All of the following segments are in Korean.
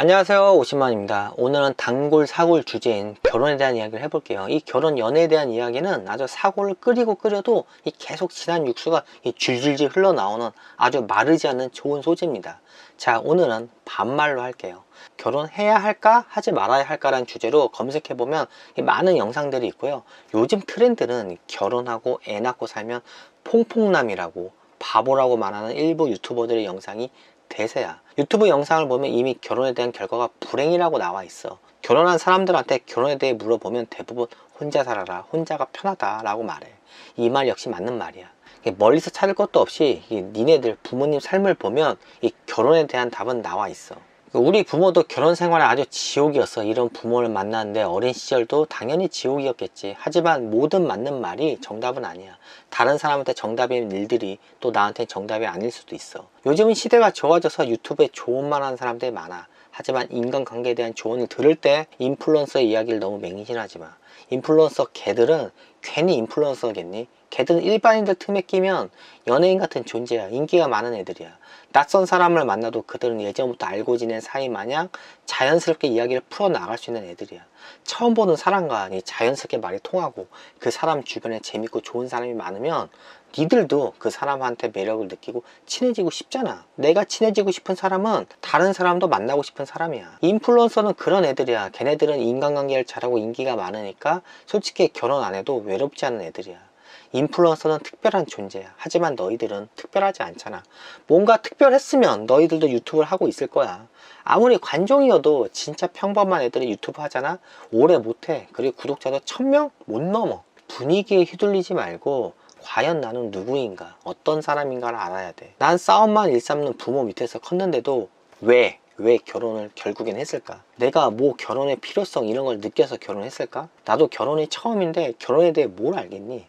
안녕하세요 오신만입니다. 오늘은 단골 사골 주제인 결혼에 대한 이야기를 해볼게요. 이 결혼 연애에 대한 이야기는 아주 사골을 끓이고 끓여도 이 계속 진한 육수가 이 줄줄줄 흘러나오는 아주 마르지 않는 좋은 소재입니다. 자 오늘은 반말로 할게요. 결혼해야 할까? 하지 말아야 할까라는 주제로 검색해보면 이 많은 영상들이 있고요. 요즘 트렌드는 결혼하고 애 낳고 살면 퐁퐁남이라고 바보라고 말하는 일부 유튜버들의 영상이 대세야. 유튜브 영상을 보면 이미 결혼에 대한 결과가 불행이라고 나와 있어. 결혼한 사람들한테 결혼에 대해 물어보면 대부분 혼자 살아라, 혼자가 편하다 라고 말해. 이 말 역시 맞는 말이야. 멀리서 찾을 것도 없이 이 니네들 부모님 삶을 보면 이 결혼에 대한 답은 나와 있어. 우리 부모도 결혼 생활이 아주 지옥이었어. 이런 부모를 만났는데 어린 시절도 당연히 지옥이었겠지. 하지만 모든 맞는 말이 정답은 아니야. 다른 사람한테 정답인 일들이 또 나한테 정답이 아닐 수도 있어. 요즘은 시대가 좋아져서 유튜브에 좋은 말 하는 사람들이 많아. 하지만 인간관계에 대한 조언을 들을 때 인플루언서의 이야기를 너무 맹신하지 마. 인플루언서 개들은 괜히 인플루언서겠니? 걔들은 일반인들 틈에 끼면 연예인 같은 존재야. 인기가 많은 애들이야. 낯선 사람을 만나도 그들은 예전부터 알고 지낸 사이 마냥 자연스럽게 이야기를 풀어나갈 수 있는 애들이야. 처음 보는 사람과 자연스럽게 말이 통하고 그 사람 주변에 재밌고 좋은 사람이 많으면 니들도 그 사람한테 매력을 느끼고 친해지고 싶잖아. 내가 친해지고 싶은 사람은 다른 사람도 만나고 싶은 사람이야. 인플루언서는 그런 애들이야. 걔네들은 인간관계를 잘하고 인기가 많으니까 솔직히 결혼 안 해도 외롭지 않은 애들이야. 인플루언서는 특별한 존재야. 하지만 너희들은 특별하지 않잖아. 뭔가 특별했으면 너희들도 유튜브를 하고 있을 거야. 아무리 관종이어도 진짜 평범한 애들이 유튜브 하잖아? 오래 못해. 그리고 구독자도 천명 못 넘어. 분위기에 휘둘리지 말고 과연 나는 누구인가? 어떤 사람인가를 알아야 돼. 난 싸움만 일삼는 부모 밑에서 컸는데도 왜? 왜 결혼을 결국엔 했을까? 내가 뭐 결혼의 필요성 이런 걸 느껴서 결혼했을까? 나도 결혼이 처음인데 결혼에 대해 뭘 알겠니?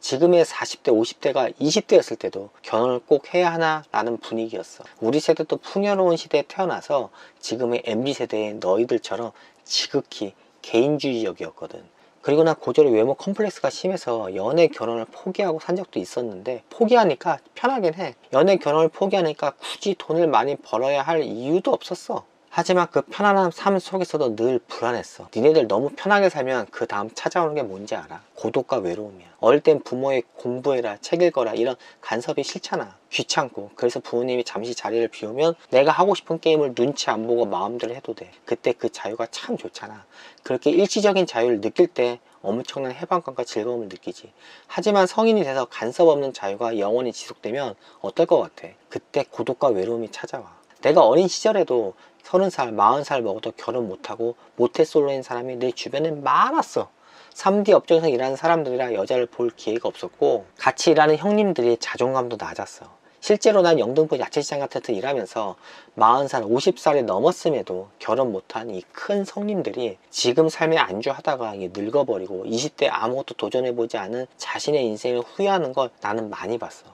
지금의 40대, 50대가 20대였을 때도 결혼을 꼭 해야 하나? 라는 분위기였어. 우리 세대도 풍요로운 시대에 태어나서 지금의 MZ세대의 너희들처럼 지극히 개인주의적이었거든. 그리고 난 고저리 외모 컴플렉스가 심해서 연애 결혼을 포기하고 산 적도 있었는데 포기하니까 편하긴 해. 연애 결혼을 포기하니까 굳이 돈을 많이 벌어야 할 이유도 없었어. 하지만 그 편안한 삶 속에서도 늘 불안했어. 니네들 너무 편하게 살면 그 다음 찾아오는 게 뭔지 알아? 고독과 외로움이야. 어릴 땐 부모의 공부해라, 책 읽어라 이런 간섭이 싫잖아. 귀찮고. 그래서 부모님이 잠시 자리를 비우면 내가 하고 싶은 게임을 눈치 안 보고 마음대로 해도 돼. 그때 그 자유가 참 좋잖아. 그렇게 일시적인 자유를 느낄 때 엄청난 해방감과 즐거움을 느끼지. 하지만 성인이 돼서 간섭 없는 자유가 영원히 지속되면 어떨 것 같아? 그때 고독과 외로움이 찾아와. 내가 어린 시절에도 서른 살, 마흔 살 먹어도 결혼 못하고 모태솔로인 사람이 내 주변에 많았어. 3D 업종에서 일하는 사람들이라 여자를 볼 기회가 없었고 같이 일하는 형님들이 자존감도 낮았어. 실제로 난 영등포 야채시장 같은 데 일하면서 40살, 50살이 넘었음에도 결혼 못한 이 큰 성님들이 지금 삶에 안주하다가 늙어버리고 20대 아무것도 도전해보지 않은 자신의 인생을 후회하는 걸 나는 많이 봤어.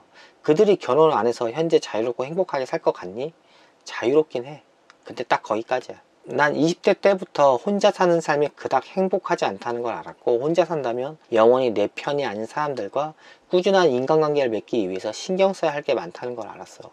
그들이 결혼을 안 해서 현재 자유롭고 행복하게 살 것 같니? 자유롭긴 해. 근데 딱 거기까지야. 난 20대 때부터 혼자 사는 삶이 그닥 행복하지 않다는 걸 알았고 혼자 산다면 영원히 내 편이 아닌 사람들과 꾸준한 인간관계를 맺기 위해서 신경 써야 할 게 많다는 걸 알았어.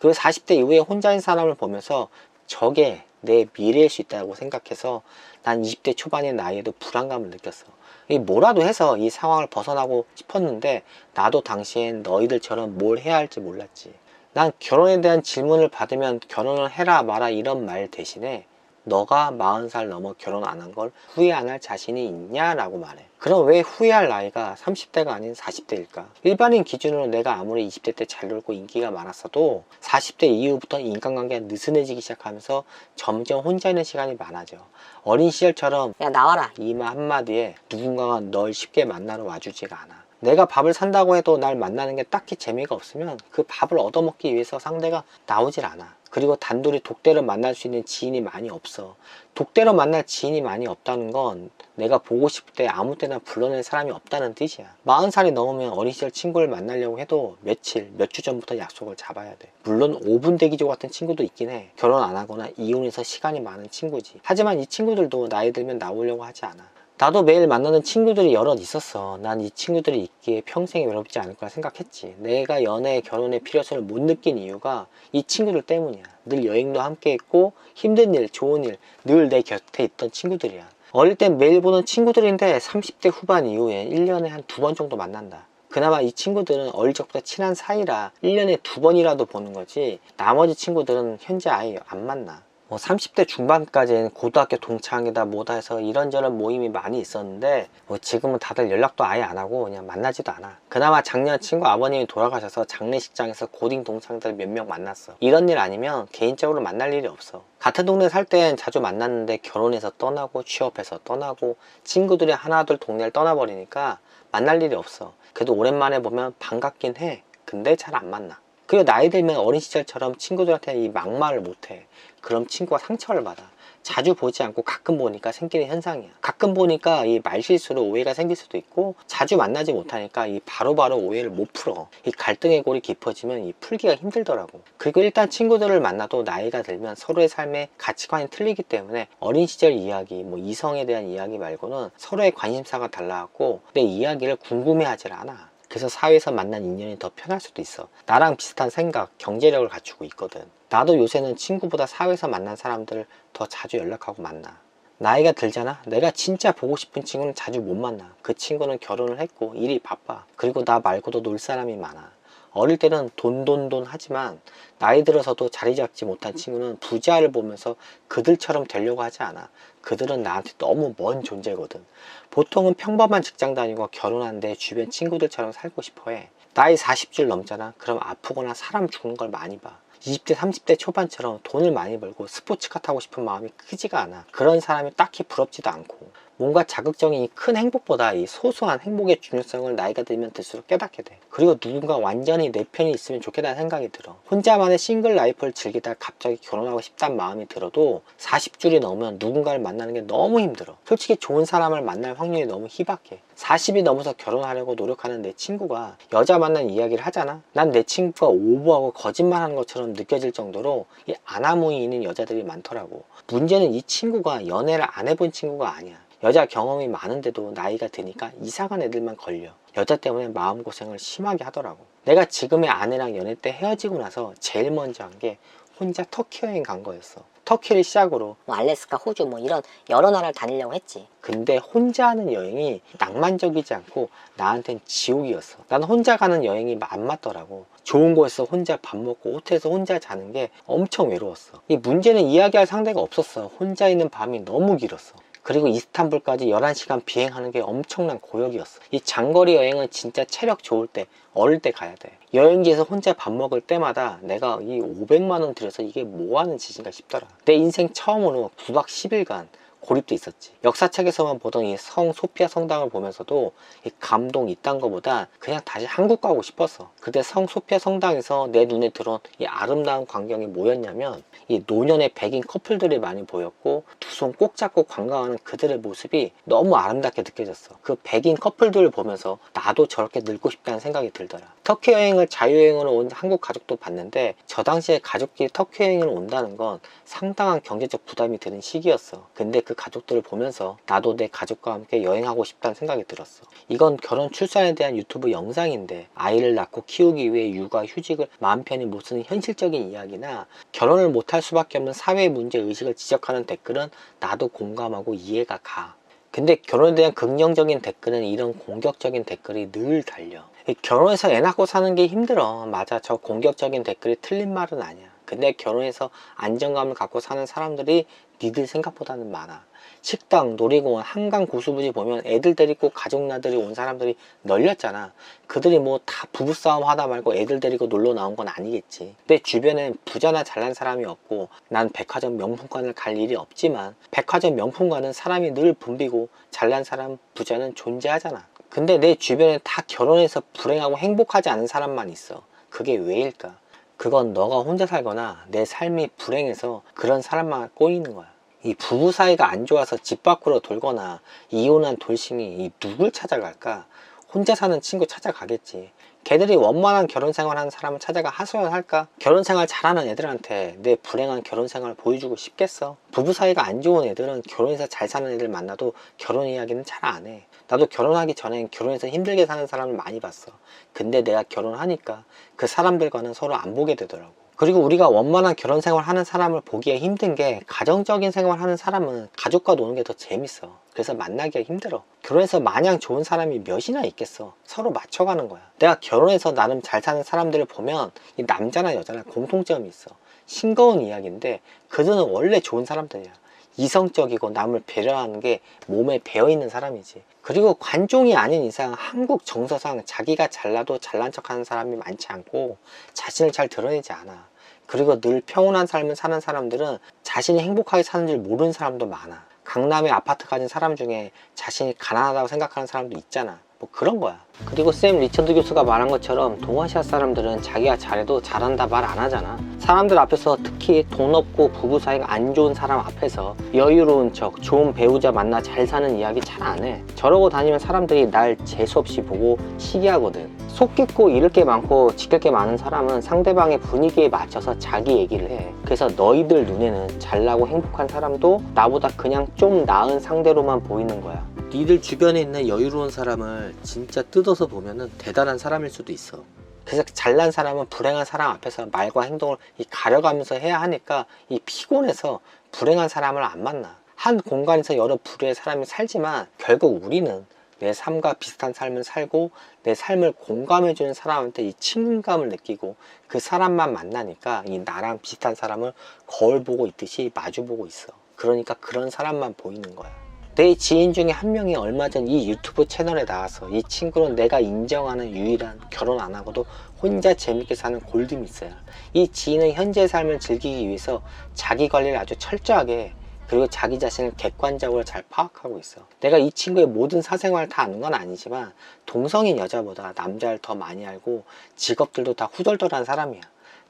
그리고 40대 이후에 혼자인 사람을 보면서 저게 내 미래일 수 있다고 생각해서 난 20대 초반의 나이에도 불안감을 느꼈어. 이 뭐라도 해서 이 상황을 벗어나고 싶었는데 나도 당시엔 너희들처럼 뭘 해야 할지 몰랐지. 난 결혼에 대한 질문을 받으면 결혼을 해라 마라 이런 말 대신에 너가 40살 넘어 결혼 안 한 걸 후회 안 할 자신이 있냐 라고 말해. 그럼 왜 후회할 나이가 30대가 아닌 40대일까? 일반인 기준으로 내가 아무리 20대 때 잘 놀고 인기가 많았어도 40대 이후부터 인간관계가 느슨해지기 시작하면서 점점 혼자 있는 시간이 많아져. 어린 시절처럼 야 나와라 이말 한마디에 누군가가 널 쉽게 만나러 와주지가 않아. 내가 밥을 산다고 해도 날 만나는 게 딱히 재미가 없으면 그 밥을 얻어먹기 위해서 상대가 나오질 않아. 그리고 단둘이 독대로 만날 수 있는 지인이 많이 없어. 독대로 만날 지인이 많이 없다는 건 내가 보고 싶을 때 아무 때나 불러낼 사람이 없다는 뜻이야. 40살이 넘으면 어린 시절 친구를 만나려고 해도 며칠, 몇 주 전부터 약속을 잡아야 돼. 물론 5분 대기조 같은 친구도 있긴 해. 결혼 안 하거나 이혼해서 시간이 많은 친구지. 하지만 이 친구들도 나이 들면 나오려고 하지 않아. 나도 매일 만나는 친구들이 여럿 있었어. 난 이 친구들이 있기에 평생 외롭지 않을 거라 생각했지. 내가 연애, 결혼의 필요성을 못 느낀 이유가 이 친구들 때문이야. 늘 여행도 함께 했고 힘든 일, 좋은 일 늘 내 곁에 있던 친구들이야. 어릴 땐 매일 보는 친구들인데 30대 후반 이후에 1년에 한 두 번 정도 만난다. 그나마 이 친구들은 어릴 적부터 친한 사이라 1년에 두 번이라도 보는 거지 나머지 친구들은 현재 아예 안 만나. 뭐 30대 중반까지는 고등학교 동창이다 뭐다 해서 이런저런 모임이 많이 있었는데 뭐 지금은 다들 연락도 아예 안 하고 그냥 만나지도 않아. 그나마 작년 친구 아버님이 돌아가셔서 장례식장에서 고딩 동창들 몇 명 만났어. 이런 일 아니면 개인적으로 만날 일이 없어. 같은 동네 살 땐 자주 만났는데 결혼해서 떠나고 취업해서 떠나고 친구들이 하나둘 동네를 떠나버리니까 만날 일이 없어. 그래도 오랜만에 보면 반갑긴 해. 근데 잘 안 만나 그리고 나이 들면 어린 시절처럼 친구들한테 이 막말을 못해. 그럼 친구가 상처를 받아. 자주 보지 않고 가끔 보니까 생기는 현상이야. 가끔 보니까 이 말실수로 오해가 생길 수도 있고 자주 만나지 못하니까 이 바로 바로 오해를 못 풀어. 이 갈등의 골이 깊어지면 이 풀기가 힘들더라고. 그리고 일단 친구들을 만나도 나이가 들면 서로의 삶의 가치관이 틀리기 때문에 어린 시절 이야기, 뭐 이성에 대한 이야기 말고는 서로의 관심사가 달라갖고 내 이야기를 궁금해하질 않아. 그래서 사회에서 만난 인연이 더 편할 수도 있어. 나랑 비슷한 생각, 경제력을 갖추고 있거든. 나도 요새는 친구보다 사회에서 만난 사람들을 더 자주 연락하고 만나. 나이가 들잖아? 내가 진짜 보고 싶은 친구는 자주 못 만나. 그 친구는 결혼을 했고 일이 바빠. 그리고 나 말고도 놀 사람이 많아. 어릴 때는 돈, 돈, 돈 하지만 나이 들어서도 자리 잡지 못한 친구는 부자를 보면서 그들처럼 되려고 하지 않아. 그들은 나한테 너무 먼 존재거든. 보통은 평범한 직장 다니고 결혼한 내 주변 친구들처럼 살고 싶어 해. 나이 40줄 넘잖아. 그럼 아프거나 사람 죽는 걸 많이 봐. 20대, 30대 초반처럼 돈을 많이 벌고 스포츠카 타고 싶은 마음이 크지가 않아. 그런 사람이 딱히 부럽지도 않고. 뭔가 자극적인 이큰 행복보다 이 소소한 행복의 중요성을 나이가 들면 들수록 깨닫게 돼. 그리고 누군가 완전히 내 편이 있으면 좋겠다는 생각이 들어. 혼자만의 싱글 라이프를 즐기다 갑자기 결혼하고 싶다는 마음이 들어도 40줄이 넘으면 누군가를 만나는 게 너무 힘들어. 솔직히 좋은 사람을 만날 확률이 너무 희박해. 40이 넘어서 결혼하려고 노력하는 내 친구가 여자 만난 이야기를 하잖아. 난 내 친구가 오버하고 거짓말하는 것처럼 느껴질 정도로 이 아나무이 있는 여자들이 많더라고. 문제는 이 친구가 연애를 안 해본 친구가 아니야. 여자 경험이 많은데도 나이가 드니까 이상한 애들만 걸려. 여자 때문에 마음고생을 심하게 하더라고. 내가 지금의 아내랑 연애 때 헤어지고 나서 제일 먼저 한 게 혼자 터키 여행 간 거였어. 터키를 시작으로 뭐 알래스카, 호주 뭐 이런 여러 나라를 다니려고 했지. 근데 혼자 하는 여행이 낭만적이지 않고 나한텐 지옥이었어. 난 혼자 가는 여행이 안 맞더라고. 좋은 곳에서 혼자 밥 먹고 호텔에서 혼자 자는 게 엄청 외로웠어. 이 문제는 이야기할 상대가 없었어. 혼자 있는 밤이 너무 길었어. 그리고 이스탄불까지 11시간 비행하는 게 엄청난 고역이었어. 이 장거리 여행은 진짜 체력 좋을 때, 어릴 때 가야 돼. 여행지에서 혼자 밥 먹을 때마다 내가 이 500만원 들여서 이게 뭐 하는 짓인가 싶더라. 내 인생 처음으로 9박 10일간 고립도 있었지. 역사책에서만 보던 이 성 소피아 성당을 보면서도 이 감동 이딴 거보다 그냥 다시 한국 가고 싶었어. 그때 성 소피아 성당에서 내 눈에 들어온 이 아름다운 광경이 뭐였냐면 이 노년의 백인 커플들이 많이 보였고 두 손 꼭 잡고 관광하는 그들의 모습이 너무 아름답게 느껴졌어. 그 백인 커플들을 보면서 나도 저렇게 늙고 싶다는 생각이 들더라. 터키 여행을 자유여행으로 온 한국 가족도 봤는데 저 당시에 가족끼리 터키 여행을 온다는 건 상당한 경제적 부담이 드는 시기였어. 근데 그 가족들을 보면서 나도 내 가족과 함께 여행하고 싶다는 생각이 들었어. 이건 결혼 출산에 대한 유튜브 영상인데 아이를 낳고 키우기 위해 육아 휴직을 마음 편히 못 쓰는 현실적인 이야기나 결혼을 못할 수밖에 없는 사회 문제 의식을 지적하는 댓글은 나도 공감하고 이해가 가. 근데 결혼에 대한 긍정적인 댓글은 이런 공격적인 댓글이 늘 달려. 이 결혼해서 애 낳고 사는 게 힘들어. 맞아. 저 공격적인 댓글이 틀린 말은 아니야. 근데 결혼해서 안정감을 갖고 사는 사람들이 니들 생각보다는 많아. 식당, 놀이공원, 한강 고수부지 보면 애들 데리고 가족 나들이 온 사람들이 널렸잖아. 그들이 뭐 다 부부싸움 하다 말고 애들 데리고 놀러 나온 건 아니겠지. 내 주변엔 부자나 잘난 사람이 없고 난 백화점 명품관을 갈 일이 없지만 백화점 명품관은 사람이 늘 붐비고 잘난 사람, 부자는 존재하잖아. 근데 내 주변에 다 결혼해서 불행하고 행복하지 않은 사람만 있어. 그게 왜일까? 그건 너가 혼자 살거나 내 삶이 불행해서 그런 사람만 꼬이는 거야. 이 부부 사이가 안 좋아서 집 밖으로 돌거나 이혼한 돌싱이 이 누굴 찾아갈까? 혼자 사는 친구 찾아가겠지. 걔들이 원만한 결혼 생활 하는 사람을 찾아가 하소연 할까? 결혼 생활 잘하는 애들한테 내 불행한 결혼 생활을 보여주고 싶겠어? 부부 사이가 안 좋은 애들은 결혼해서 잘 사는 애들 만나도 결혼 이야기는 잘 안 해. 나도 결혼하기 전엔 결혼해서 힘들게 사는 사람을 많이 봤어. 근데 내가 결혼하니까 그 사람들과는 서로 안 보게 되더라고. 그리고 우리가 원만한 결혼 생활 하는 사람을 보기에 힘든 게 가정적인 생활 하는 사람은 가족과 노는 게 더 재밌어. 그래서 만나기가 힘들어. 결혼해서 마냥 좋은 사람이 몇이나 있겠어. 서로 맞춰가는 거야. 내가 결혼해서 나름 잘 사는 사람들을 보면 이 남자나 여자나 공통점이 있어. 싱거운 이야기인데 그들은 원래 좋은 사람들이야. 이성적이고 남을 배려하는 게 몸에 배어 있는 사람이지. 그리고 관종이 아닌 이상 한국 정서상 자기가 잘나도 잘난 척하는 사람이 많지 않고 자신을 잘 드러내지 않아. 그리고 늘 평온한 삶을 사는 사람들은 자신이 행복하게 사는 줄 모르는 사람도 많아. 강남에 아파트 가진 사람 중에 자신이 가난하다고 생각하는 사람도 있잖아. 뭐 그런 거야. 그리고 샘 리처드 교수가 말한 것처럼 동아시아 사람들은 자기가 잘해도 잘한다 말 안 하잖아. 사람들 앞에서 특히 돈 없고 부부 사이가 안 좋은 사람 앞에서 여유로운 척, 좋은 배우자 만나 잘 사는 이야기 잘 안 해. 저러고 다니면 사람들이 날 재수없이 보고 시기하거든. 속 깊고 잃을 게 많고 지킬 게 많은 사람은 상대방의 분위기에 맞춰서 자기 얘기를 해. 그래서 너희들 눈에는 잘나고 행복한 사람도 나보다 그냥 좀 나은 상대로만 보이는 거야. 니들 주변에 있는 여유로운 사람을 진짜 뜯어서 보면은 대단한 사람일 수도 있어. 그래서 잘난 사람은 불행한 사람 앞에서 말과 행동을 이 가려가면서 해야 하니까 이 피곤해서 불행한 사람을 안 만나. 한 공간에서 여러 부류의 사람이 살지만 결국 우리는 내 삶과 비슷한 삶을 살고 내 삶을 공감해주는 사람한테 이 친감을 느끼고 그 사람만 만나니까 이 나랑 비슷한 사람을 거울 보고 있듯이 마주보고 있어. 그러니까 그런 사람만 보이는 거야. 내 지인 중에 한 명이 얼마 전 이 유튜브 채널에 나와서 이 친구는 내가 인정하는 유일한 결혼 안 하고도 혼자 재밌게 사는 골드미스야. 이 지인은 현재의 삶을 즐기기 위해서 자기 관리를 아주 철저하게 해. 그리고 자기 자신을 객관적으로 잘 파악하고 있어. 내가 이 친구의 모든 사생활을 다 아는 건 아니지만 동성인 여자보다 남자를 더 많이 알고 직업들도 다 후덜덜한 사람이야.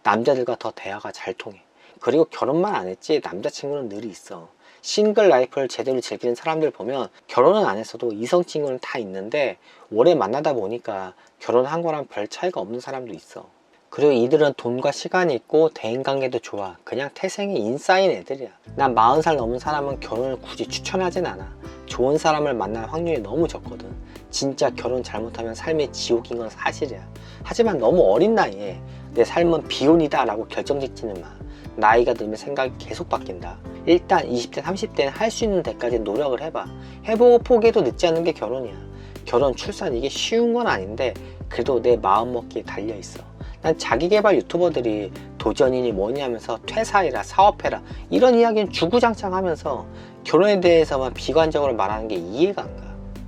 남자들과 더 대화가 잘 통해. 그리고 결혼만 안 했지 남자친구는 늘 있어. 싱글 라이프를 제대로 즐기는 사람들 보면 결혼은 안 했어도 이성 친구는 다 있는데 오래 만나다 보니까 결혼한 거랑 별 차이가 없는 사람도 있어. 그리고 이들은 돈과 시간이 있고 대인관계도 좋아. 그냥 태생이 인싸인 애들이야. 난 40살 넘은 사람은 결혼을 굳이 추천하진 않아. 좋은 사람을 만날 확률이 너무 적거든. 진짜 결혼 잘못하면 삶의 지옥인 건 사실이야. 하지만 너무 어린 나이에 내 삶은 비혼이다 라고 결정짓지는 마. 나이가 들면 생각이 계속 바뀐다. 일단 20대, 30대는 할 수 있는 데까지 노력을 해봐. 해보고 포기해도 늦지 않는 게 결혼이야. 결혼, 출산 이게 쉬운 건 아닌데 그래도 내 마음 먹기에 달려 있어. 난 자기개발 유튜버들이 도전이니 뭐니 하면서 퇴사해라, 사업해라 이런 이야기는 주구장창 하면서 결혼에 대해서만 비관적으로 말하는 게 이해가 안 가.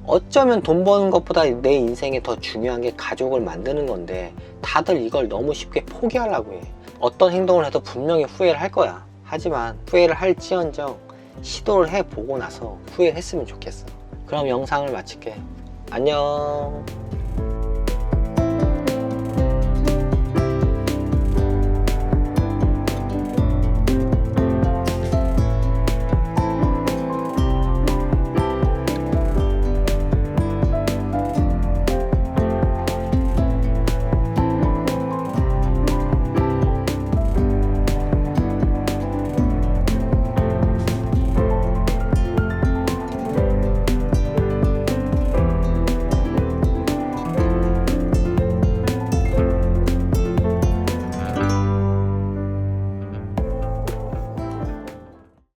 어쩌면 돈 버는 것보다 내 인생에 더 중요한 게 가족을 만드는 건데 다들 이걸 너무 쉽게 포기하려고 해. 어떤 행동을 해도 분명히 후회를 할 거야. 하지만 후회를 할지언정 시도를 해보고 나서 후회했으면 좋겠어. 그럼 영상을 마칠게. 안녕.